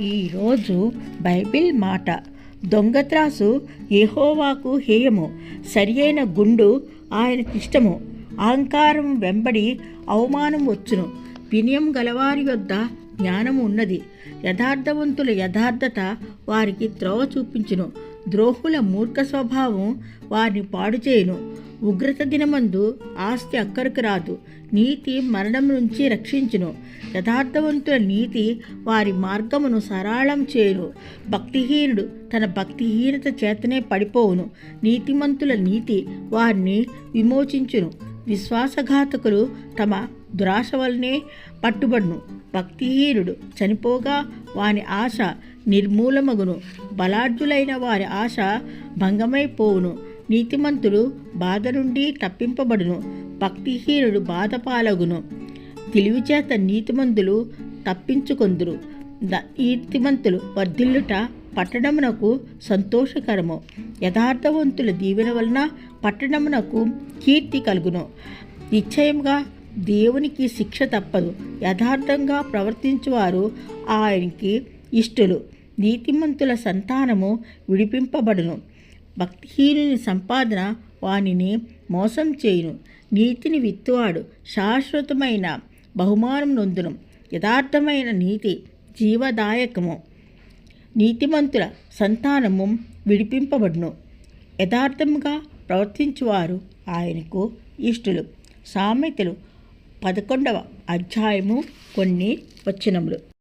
ఈరోజు బైబిల్ మాట. దొంగత్రాసు యెహోవాకు హేయము. సరియైన గుండు ఆయనకిష్టము. అహంకారం వెంబడి అవమానం వచ్చును. వినయం గలవారి యొద్ద జ్ఞానం ఉన్నది. యథార్థవంతుల యథార్థత వారికి త్రోవ చూపించును. ద్రోహుల మూర్ఖ స్వభావం వారిని పాడు చేయును ఉగ్రత దినమందు ఆస్తి అక్కరకు రాదు. నీతి మరణం నుంచి రక్షించును. యథార్థవంతుల నీతి వారి మార్గమును సరళం చేయును. భక్తిహీనుడు తన భక్తిహీనత చేతనే పడిపోవును. నీతిమంతుల నీతి వారిని విమోచించును. విశ్వాసఘాతకులు తమ దురాశ వలనే పట్టుబడును. భక్తిహీనుడు చనిపోగా వాని ఆశ నిర్మూలమగును. బలాఢ్యులైన వారి ఆశ భంగమైపోవును. నీతిమంతుడు బాధ నుండి తప్పింపబడును భక్తిహీనుడు బాధపాలగును తెలివి చేత నీతిమంతులు తప్పించుకొందురు. ద నీతిమంతులు వర్ధిల్లుట పట్టణమునకు సంతోషకరము. యథార్థవంతుల దీవెన వలన పట్టణమునకు కీర్తి కలుగును. నిశ్చయంగా దేవునికి శిక్ష తప్పదు. యథార్థంగా ప్రవర్తించువారు ఆయనకి ఇష్టలు. నీతిమంతుల సంతానము విడిపింపబడును. భక్తిహీనుని సంపాదన వానిని మోసం చేయును. నీతిని విత్తువాడు శాశ్వతమైన బహుమానం నొందును. యథార్థమైన నీతి జీవదాయకము. నీతిమంతుల సంతానము విడిపింపబడును. యథార్థముగా ప్రవర్తించువారు ఆయనకు ఇష్టులు. సామెతలు పదకొండవ అధ్యాయము కొన్ని వచనములు.